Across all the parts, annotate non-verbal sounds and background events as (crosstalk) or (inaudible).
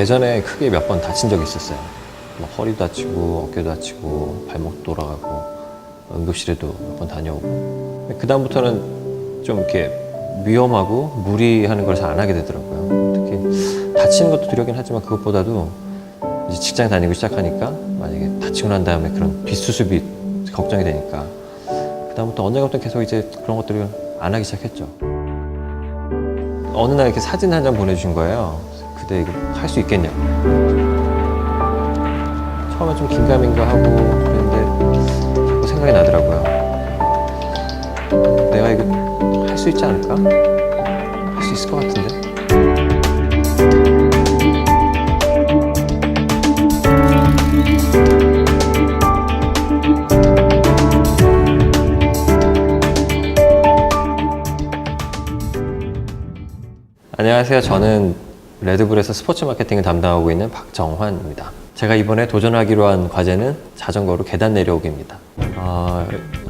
예전에 크게 몇 번 다친 적이 있었어요. 뭐 허리도 다치고 어깨도 다치고 발목 돌아가고 응급실에도 몇 번 다녀오고 그 다음부터는 좀 이렇게 위험하고 무리하는 걸 잘 안 하게 되더라고요. 특히 다치는 것도 두렵긴 하지만 그것보다도 이제 직장 다니고 시작하니까 만약에 다치고 난 다음에 그런 뒷수습이 걱정이 되니까 그 다음부터 언젠가부터 계속 이제 그런 것들을 안 하기 시작했죠. 어느 날 이렇게 사진 한 장 보내주신 거예요. 그때 이거 할 수 있겠냐고. 처음에 좀 긴가민가 하고 그랬는데 자꾸 생각이 나더라고요. 내가 이거 할 수 있지 않을까? 할 수 있을 것 같은데? 안녕하세요. 저는 레드불에서 스포츠 마케팅을 담당하고 있는 박정환입니다. 제가 이번에 도전하기로 한 과제는 자전거로 계단 내려오기입니다. 아,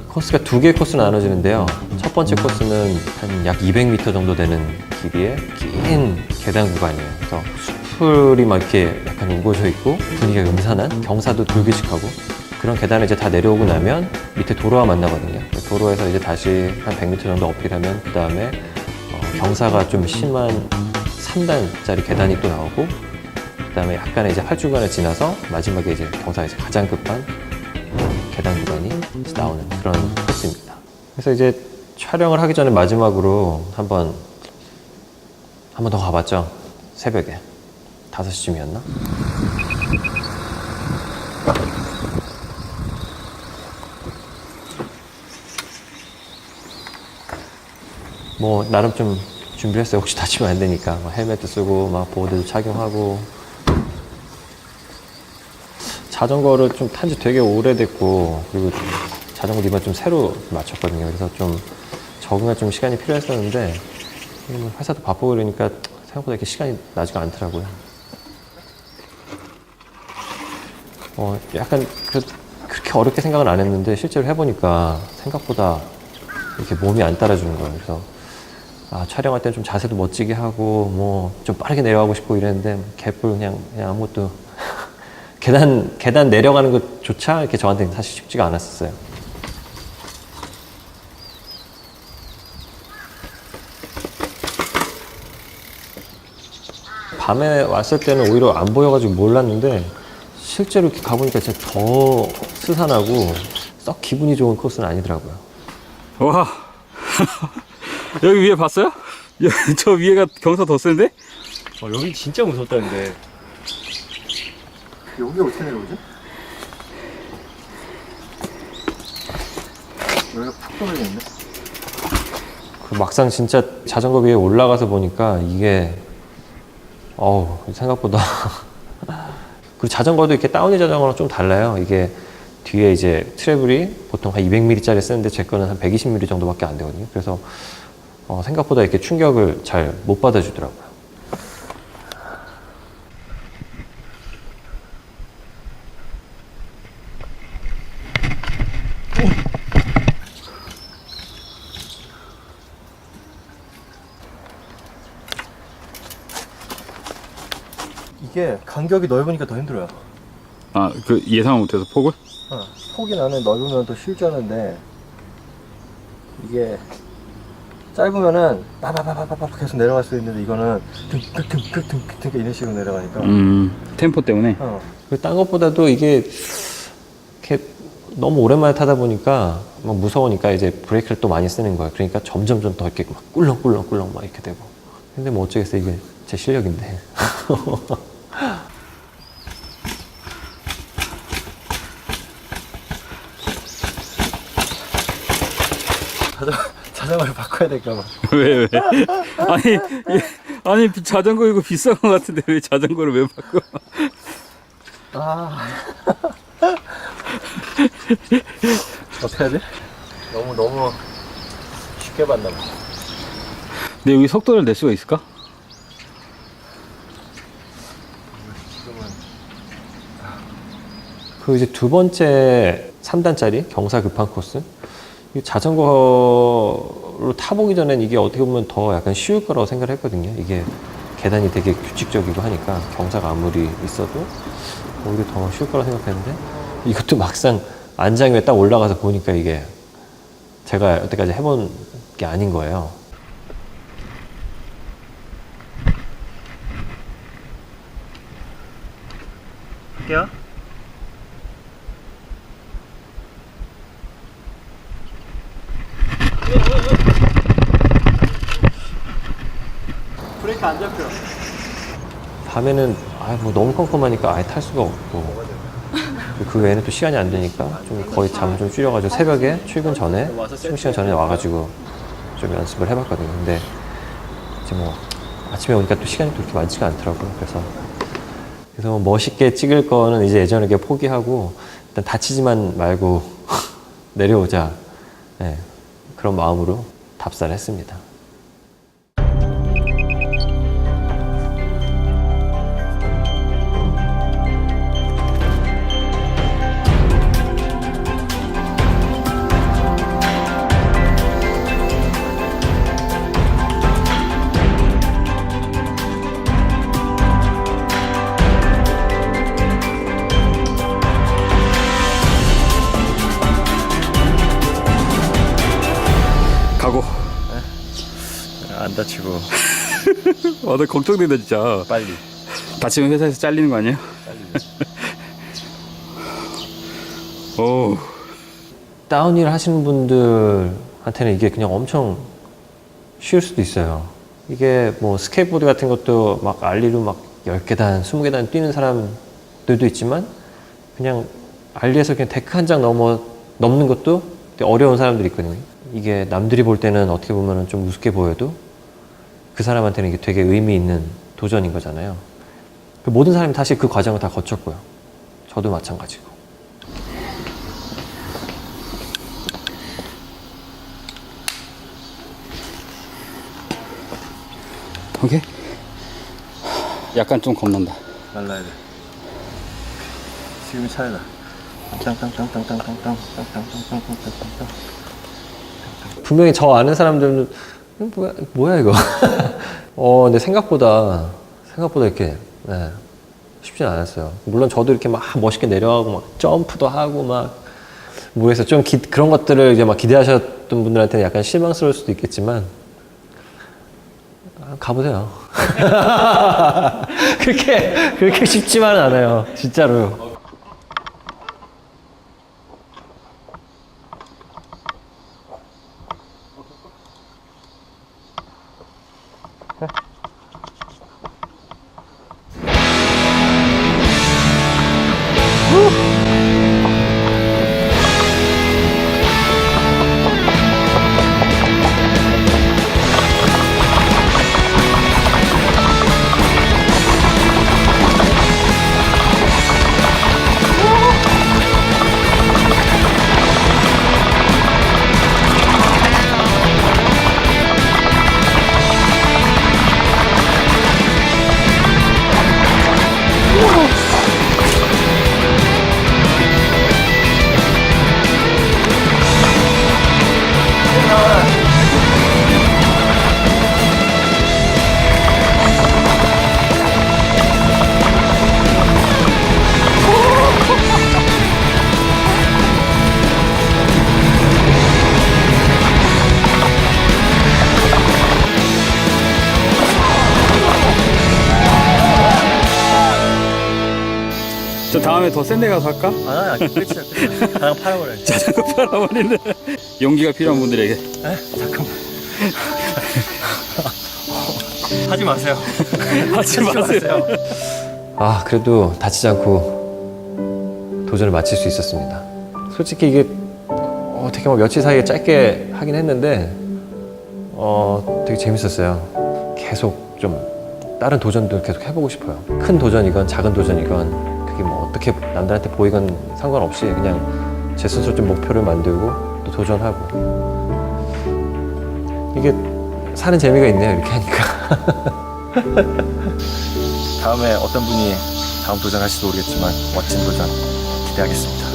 코스가 두 개의 코스로 나눠지는데요. 첫 번째 코스는 한 약 200m 정도 되는 길이의 긴 계단 구간이에요. 그래서 숲풀이 막 이렇게 약간 우거져 있고 분위기가 음산한 경사도 돌기식하고 그런 계단을 이제 다 내려오고 나면 밑에 도로와 만나거든요. 도로에서 이제 다시 한 100m 정도 어필하면 그 다음에 어, 경사가 좀 심한 3단짜리 계단이 또 나오고 그다음에 약간의 이제 활주간을 지나서 마지막에 이제 이제 가장 급한 계단 구간이 나오는 그런 코스입니다. 그래서 이제 촬영을 하기 전에 마지막으로 한번 한 번 더 가봤죠. 새벽에 5시쯤이었나? 뭐 나름 좀 준비를 했어요. 혹시 다치면 안 되니까 뭐 헬멧도 쓰고 막 보호대도 착용하고 자전거를 좀 탄 지 되게 오래됐고 그리고 자전거 리만 좀 새로 맞췄거든요. 그래서 좀 적응할 좀 시간이 필요했었는데 뭐 회사도 바쁘고 그러니까 생각보다 이렇게 시간이 나지가 않더라고요. 어 약간 그, 그렇게 어렵게 생각은 안 했는데 실제로 해보니까 생각보다 이렇게 몸이 안 따라주는 거예요. 그래서 아, 촬영할 때는 좀 자세도 멋지게 하고 뭐 좀 빠르게 내려가고 싶고 이랬는데 개뿔 그냥 그냥 아무것도 (laughs) 계단 계단 내려가는 것조차 이렇게 저한테는 사실 쉽지가 않았었어요. 밤에 왔을 때는 오히려 안 보여가지고 몰랐는데 실제로 이렇게 가보니까 진짜 더 스산하고 썩 기분이 좋은 코스는 아니더라고요. 와 (laughs) 여기 위에 봤어요? 야, (laughs) 저 위에가 경사 더 센데? 어, 여기 진짜 무섭다는데. 여기 어떻게 내려오지? 여기가 푹 떨어지는데? 그 막상 진짜 자전거 위에 올라가서 보니까 이게 어우 생각보다 (laughs) 그리고 자전거도 이렇게 다운힐 자전거랑 좀 달라요. 이게 뒤에 이제 트래블이 보통 한 200mm짜리 쓰는데 제 거는 한 120mm 정도밖에 안 되거든요. 그래서 어, 생각보다 이렇게 충격을 잘 못 받아주더라고요. 이게 간격이 넓으니까 더 힘들어요. 아 그 예상 못해서 폭을? 어, 폭이 나는 넓으면 더 쉬울 줄 알았는데 이게 짧으면은 빠바바바바바 계속 내려갈 수 있는데 이거는 등등등등등등 이런 식으로 내려가니까 음 템포 때문에 어, 그딴 것보다도 이게 이렇게 너무 오랜만에 타다 보니까 막 무서우니까 이제 브레이크를 또 많이 쓰는 거예요. 그러니까 점점 좀 더 이렇게 막 꿀렁꿀렁꿀렁 막 이렇게 되고. 근데 뭐 어쩌겠어요. 이게 제 실력인데. (laughs) 자전, 자전거를 바꿔야 될까 봐. (laughs) 왜 왜? 아니 예, 아니 자전거 이거 비싼 거 같은데 왜 자전거를 왜 바꿔? 아. (laughs) 어떻게 해야 돼? 너무 너무 쉽게 봤나 봐. 근데 여기 속도를 낼 수가 있을까? 그 이제 두 번째 3단짜리 경사 급한 코스. 이 자전거로 타보기 전엔 이게 어떻게 보면 더 약간 쉬울 거라고 생각을 했거든요. 이게 계단이 되게 규칙적이고 하니까 경사가 아무리 있어도 오히려 더 쉬울 거라 생각했는데 이것도 (laughs) 막상 안장 위에 딱 올라가서 보니까 이게 제가 여태까지 해본 게 아닌 거예요. 할게요. 브레이크 안 잡혀. 밤에는 아 뭐 너무 컴컴하니까 아예 탈 수가 없고 그 외에는 또 시간이 안 되니까 좀 거의 잠 좀 줄여가지고 새벽에 출근 전에 출근 시간 전에 와가지고 좀 연습을 해봤거든요. 근데 이제 뭐 아침에 오니까 또 시간이 또 그렇게 많지가 않더라고요. 그래서 그래서 뭐 멋있게 찍을 거는 이제 예전에 그냥 포기하고 일단 다치지만 말고 (laughs) 내려오자 네, 그런 마음으로 답사를 했습니다. 다치고 (laughs) 와, 나 걱정된다, 진짜. 빨리. 다치면 회사에서 잘리는 거 아니야? 오, 다운힐 하시는 분들한테는 이게 그냥 엄청 쉬울 수도 있어요. 이게 뭐 스케이트보드 같은 것도 막 알리로 막 10계단, 20계단 뛰는 사람들도 있지만 그냥 알리에서 그냥 데크 한 장 넘어, 넘는 것도 되게 어려운 사람들이 있거든요. 이게 남들이 볼 때는 어떻게 보면 좀 우습게 보여도 그 사람한테는 이게 되게 의미 있는 도전인 거잖아요. 그 모든 사람이 사실 그 과정을 다 거쳤고요. 저도 마찬가지고. 오케이. 약간 좀 겁난다. 말라야 돼. 지금 차이다. 땅땅땅땅땅땅땅땅땅땅땅땅땅땅. 분명히 저 아는 사람들은 이거 뭐야, 뭐야 이거. (laughs) 어, 근데 생각보다 생각보다 이렇게 네, 쉽진 않았어요. 물론 저도 이렇게 막 멋있게 내려가고 막 점프도 하고 막 뭐해서 좀 기- 그런 것들을 이제 막 기대하셨던 분들한테는 약간 실망스러울 수도 있겠지만 아, 가보세요. (laughs) 그렇게 그렇게 쉽지만은 않아요, 진짜로. 다음에 더 센 데 가서 할까? 아, 아니, 끝이야, 끝이야. 그냥 팔아버려. 자전거 팔아버리는 용기가 필요한 분들에게. 잠깐만. 하지 마세요. 하지 마세요. 아, 그래도 다치지 않고 도전을 마칠 수 있었습니다. 솔직히 이게 어떻게 보면 며칠 사이에 짧게 하긴 했는데 어, 되게 재밌었어요. 계속 좀 다른 도전도 계속 해보고 싶어요. 큰 도전이건 작은 도전이건 뭐 어떻게 남들한테 보이건 상관없이 그냥 제 스스로 좀 목표를 만들고 또 도전하고 이게 사는 재미가 있네요. 이렇게 하니까. (laughs) 다음에 어떤 분이 다음 도전하실지 모르겠지만 멋진 도전 기대하겠습니다.